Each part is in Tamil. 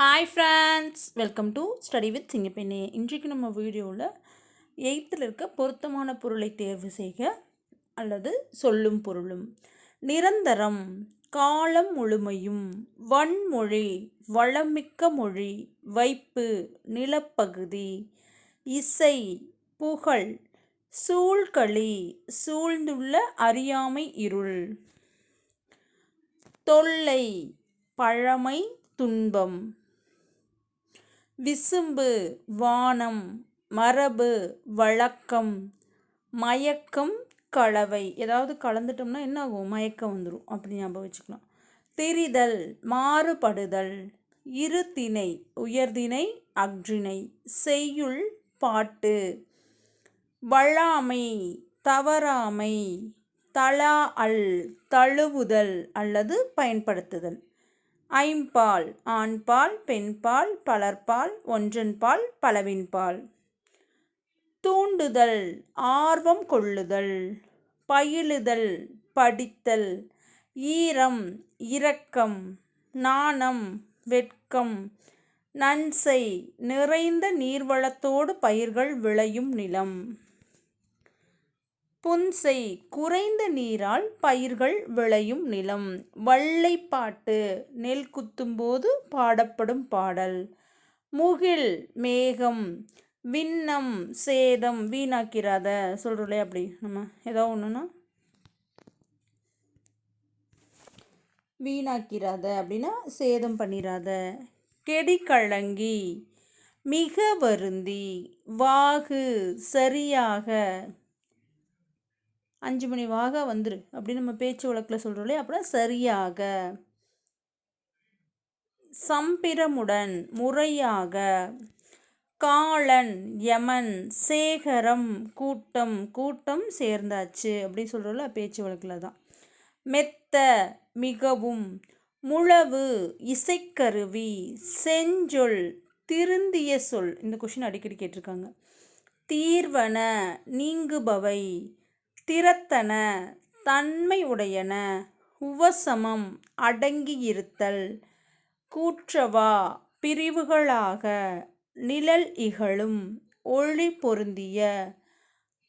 Hi friends welcome to study with Singappenne இன்றைக்கு நம்ம வீடியோவில் எயித்தில் இருக்க பொருத்தமான பொருளை தேர்வு செய்க அல்லது சொல்லும் பொருளும். நிரந்தரம் காலம் முழுமையும் வன்மொழி வளமிக்க மொழி வைப்பு நிலப்பகுதி இசை புகழ் சூழ்களி சூழ்ந்துள்ள அறியாமை இருள். தொல்லை பழமை துன்பம். விசும்பு வானம் மரபு வழக்கம் மயக்கம் கலவை. ஏதாவது கலந்துட்டோம்னா என்ன ஆகும் மயக்கம் வந்துடும் அப்படி ஞாபகம் வச்சுக்கலாம். திரிதல் மாறுபடுதல் இருதிணை உயர்திணை அக்ரிணை செய்யுள் பாட்டு வழாமை தவறாமை தலா அல் தழுவுதல் அல்லது பயன்படுத்துதல். ஐம்பால் ஆண்பால் பெண்பால் பலர்பால் ஒன்றன்பால் பலவின்பால். தூண்டுதல் ஆர்வம் கொள்ளுதல் பயிலுதல் படித்தல் ஈரம் இரக்கம் நாணம் வெட்கம் நன்சை நிறைந்த நீர்வளத்தோடு பயிர்கள் விளையும் நிலம். புன்சை குறைந்த நீரால் பயிர்கள் விளையும் நிலம். வள்ளைப்பாட்டு நெல் குத்தும்போது பாடப்படும் பாடல். முகில் மேகம் விண்ணம் சேதம் வீணாக்கிறாத. சொல்கிறோம்லே அப்படி. நம்ம ஏதோ ஒன்றுனா வீணாக்கிறாத அப்படின்னா சேதம் பண்ணிடாத கெடிக்கழங்கி மிக வருந்தி வாகு சரியாக அஞ்சு மணி வாக வந்துரு அப்படின்னு நம்ம பேச்சு வழக்கில் சொல்கிறோம் இல்லையா? அப்புறம் சரியாக. சம்பிரமுடன் முறையாக. காளன் யமன் சேகரம் கூட்டம் கூட்டம் சேர்ந்தாச்சு அப்படின்னு சொல்கிறோம்ல பேச்சு வழக்கில் தான். மெத்த மிகவும். முழவு இசைக்கருவி. செஞ்சொல் திருந்திய சொல். இந்த கொஷின் அடிக்கடி கேட்டிருக்காங்க. தீர்வன நீங்குபவை. திறத்தன தன்மையுடையன உவசமம் அடங்கியிருத்தல் கூற்றவா பிரிவுகளாக நிழல் இகழும் ஒளி பொருந்திய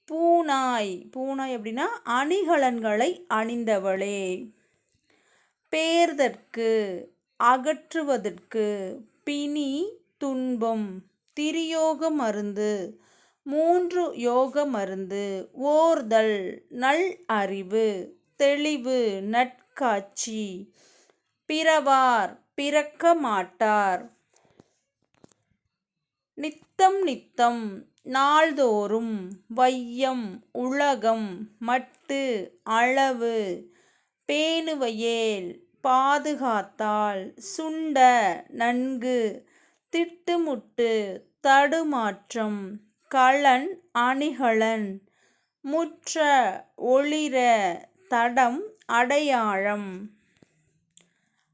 பூனாய் பூனாய் அப்படின்னா அணிகலன்களை அணிந்தவளே. பேர்தற்கு அகற்றுவதற்கு பிணி துன்பம் திரியோக மருந்து மூன்று யோக மருந்து. ஓர்தல் நல் அறிவு தெளிவு நட்காட்சி. பிறவார் பிறக்க மாட்டார் நித்தம் நித்தம் நாள்தோறும் வையம் உலகம் மட்டு அளவு. பேணுவையேல் பாதுகாத்தால் சுண்ட நன்கு. திட்டுமுட்டு தடுமாற்றம் களன் அணிகலன். முற்ற ஒளிர தடம் அடையாளம்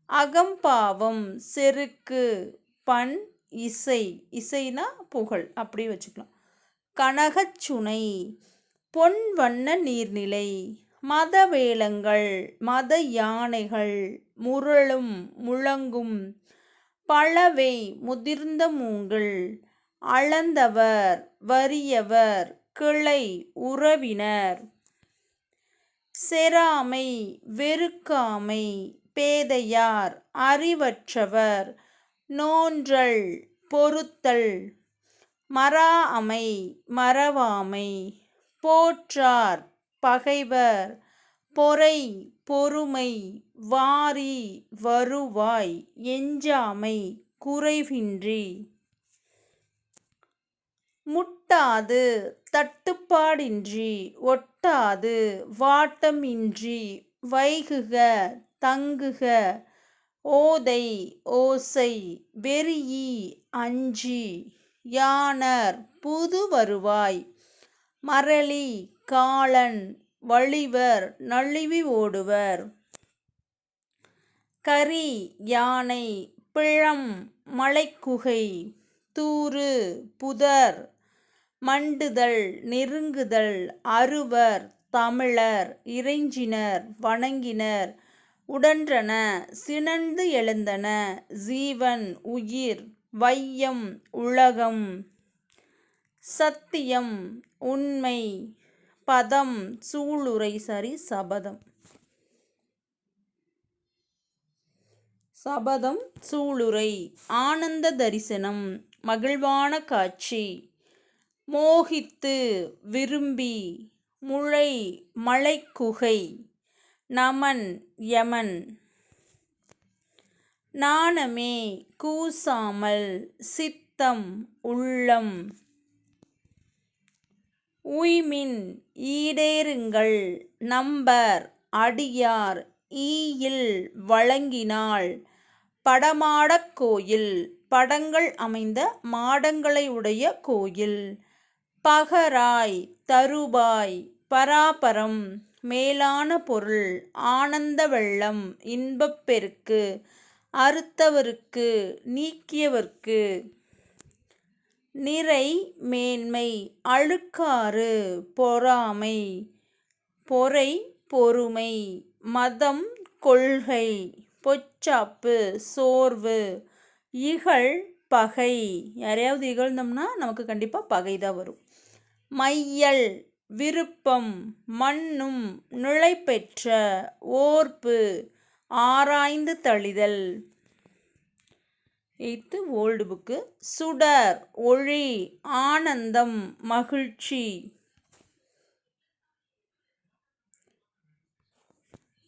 அகம்பாவம் செருக்கு பண் இசை. இசைனா புகழ். அப்படி வச்சுக்கலாம். கனகச்சுனை பொன் வண்ண நீர்நிலை மத வேளங்கள் மத யானைகள் முரளும் முழங்கும் பழவை முதிர்ந்த மூங்கள் அளந்தவர் வறியவர் கிளை உறவினர். செராமை வெறுக்காமை பேதையார் அறிவற்றவர் நோன்றல் பொறுத்தல். மரா அமை மறவாமை போற்றார் பகைவர் பொறை பொறுமை வாரி வருவாய் எஞ்சாமை குறைவின்றி. முட்டாது தட்டுப்பாடின்றி ஒட்டாது வாட்டமின்றி வைகுக தங்குக ஓதை ஓசை வெறியி அஞ்சி யானர் புது வருவாய் மரளி காளன் வழிவர் நழுவி ஓடுவர். கரி யானை பிழம் மலைக்குகை தூறு புதர் மண்டுதல் நெருங்குதல் அறுவர் தமிழர் இறைஞ்சினர் வணங்கினர் உடன்றன சினந்து எழுந்தன ஜீவன் உயிர் வையம் உலகம் சத்தியம் உண்மை பதம் சூளுரை சரி சபதம். சபதம் சூளுரை ஆனந்த தரிசனம் மகிழ்வான காட்சி. மோகித்து விரும்பி முளை மலைக்குகை நமன் யமன். நாணமே கூசாமல் சித்தம் உள்ளம். உய்மின் ஈடேறுங்கள் நம்பர் அடியார் ஈயில் வழங்கினால் படமாடக் கோயில் படங்கள் அமைந்த மாடங்களை உடைய கோயில். பகராய் தருபாய் பராபரம் மேலான பொருள் ஆனந்த வெள்ளம் இன்பப்பெருக்கு அறுத்தவருக்கு நீக்கியவர்க்கு. நிறை மேன்மை அழுக்காறு பொறாமை பொறை பொறுமை மதம் கொள்கை பொச்சாப்பு சோர்வு இகழ் பகை. யாரையாவது இகழ்ந்தோம்னா நமக்கு கண்டிப்பாக பகை தான் வரும். மையல் விருப்பம் மண்ணும் நுழைப்பெற்ற ஓர்ப்பு ஆராய்ந்து தளிதல் எய்த்து ஓல்டு புக்கு. சுடர் ஒளி ஆனந்தம் மகிழ்ச்சி.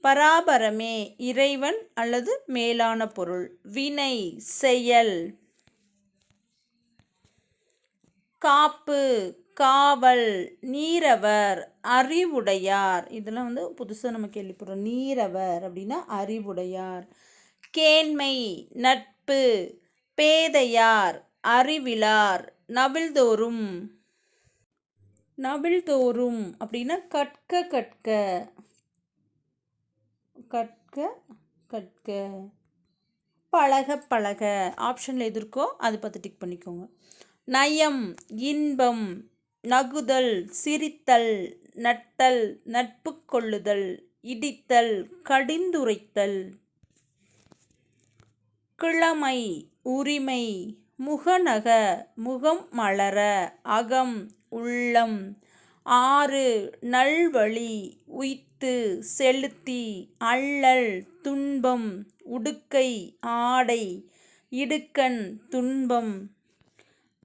பராபரமே இறைவன் அல்லது மேலான பொருள். வினை செயல். காப்பு காவல் நீரவர் அறிவுடையார். இதெல்லாம் வந்து புதுசாக நம்ம கேள்விப்படுறோம். நீரவர் அப்படின்னா அறிவுடையார். கேண்மை நட்பு பேதையார் அறிவிலார் நவில்தோறும் நவில்தோறும் அப்படின்னா கற்க கற்க. கற்க கற்க. பழக பழக. ஆப்ஷனில் எது இருக்கோ அதை பார்த்து டிக் பண்ணிக்கோங்க. நயம் இன்பம் நகுதல் சிரித்தல் நட்டல் நட்பு கொள்ளுதல் இடித்தல் கடிந்துரைத்தல். கிழமை உரிமை முகநக முகம் மலர அகம் உள்ளம். ஆறு நல்வழி உய்த்து செலுத்தி அள்ளல் துன்பம் உடுக்கை ஆடை இடுக்கண் துன்பம்.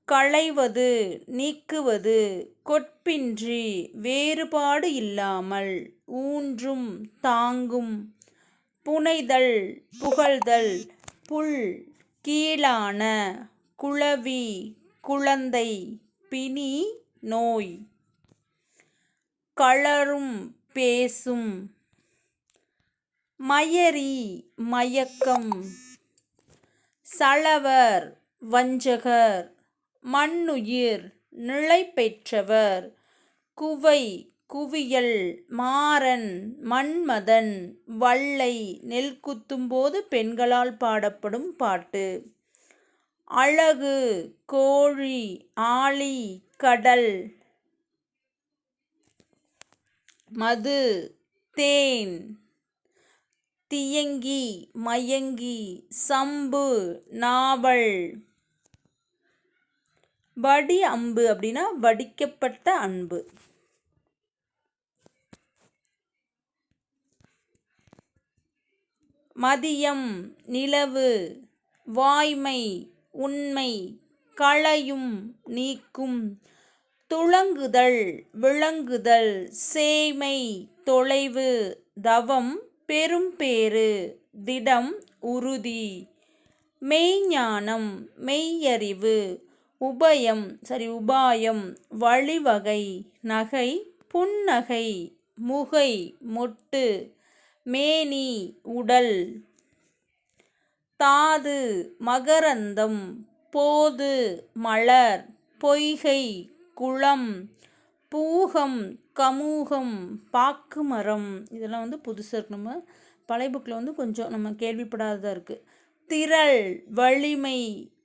களைவது நீக்குவது கொட்பின்றி வேறுபாடு இல்லாமல் ஊன்றும் தாங்கும் புனைதல் புகழ்தல் புல் கீழான குளவி குழந்தை பிணி நோய். களரும் பேசும் மயரி மயக்கம் சளவர் வஞ்சகர் மண்ணுயிர் நிலை பெற்றவர் குவை குவியல் மாறன் மன்மதன் வள்ளை நெல் குத்தும்போது பெண்களால் பாடப்படும் பாட்டு. அழகு கோழி ஆளி கடல் மது தேன் தியங்கி மயங்கி சம்பு நாவல் வடி அம்பு அப்படின்னா வடிக்கப்பட்ட அன்பு. மதியம் நிலவு வாய்மை உண்மை களையும் நீக்கும் துளங்குதல் விளங்குதல் சேமை தொலைவு தவம் பெரும்பேறு திடம் உறுதி. மெய்ஞானம் மெய்யறிவு உபயம் சரி உபாயம் வழிவகை நகை புன்னகை முகை மொட்டு மேனி உடல் தாது மகரந்தம் போது மலர் பொய்கை குளம் பூகம் கமூகம் பாக்குமரம். இதெல்லாம் வந்து புதுசாக இருக்கு. நம்ம பழைய புக்கில் வந்து கொஞ்சம் நம்ம கேள்விப்படாததாக இருக்குது திரள் வலிமை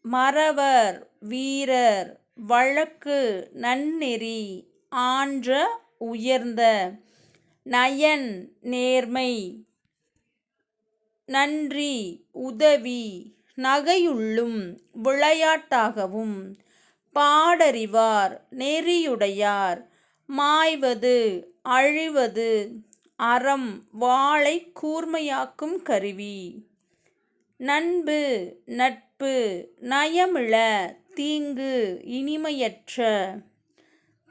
மறவர் வீரர் வழக்கு நன்னெறி ஆன்ற உயர்ந்த நயன் நேர்மை நன்றி உதவி நகையுள்ளும் விளையாட்டாகவும் பாடறிவார் நெறியுடையார் மாய்வது அழிவது அறம் வாளை கூர்மையாக்கும் கருவி நண்பு நட்பு நயமிழ தீங்கு இனிமையற்ற.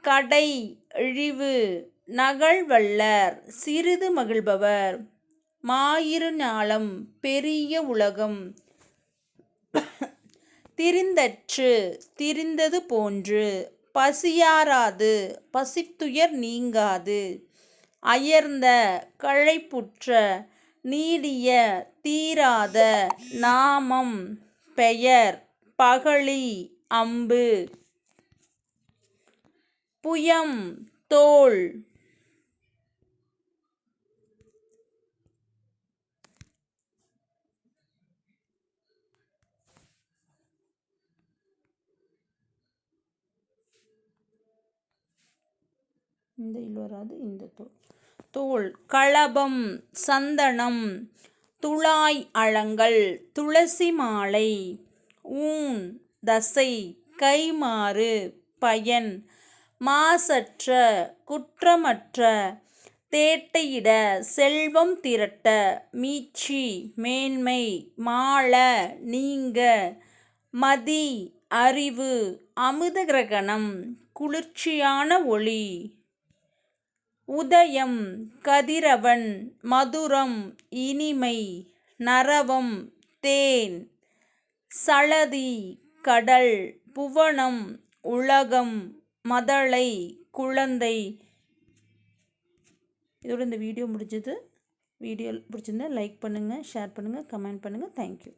கடை இழிவு நகழ்வல்லர் சிறிது மகிழ்பவர். மாயிரு ஞாலம் பெரிய உலகம். திரிந்தற்று திரிந்தது போன்று பசியாராது பசித்துயர் நீங்காது. அயர்ந்த களைப்புற்ற நீடிய தீராத நாமம். பெயர் பகழி அம்பு. புயம் தோல். இந்த இல் வராது இந்த தோல் தோல். களபம் சந்தனம். துளாய் அழங்கள் துளசி மாலை. ஊன் தசை கைமாறு பயன் மாசற்ற குற்றமற்ற தேட்டையிட செல்வம் திரட்ட மீட்சி மேன்மை மாள நீங்க மதி அறிவு அமுத கிரகணம் குளிர்ச்சியான ஒளி உதயம் கதிரவன் மதுரம் இனிமை நரவம் தேன் சளதி கடல் புவனம் உலகம் மதளை குழந்தை. இதோட இந்த வீடியோ முடிஞ்சது. வீடியோ பிடிச்சிருந்தா லைக் பண்ணுங்கள் ஷேர் பண்ணுங்கள் கமெண்ட் பண்ணுங்கள் தேங்க்யூ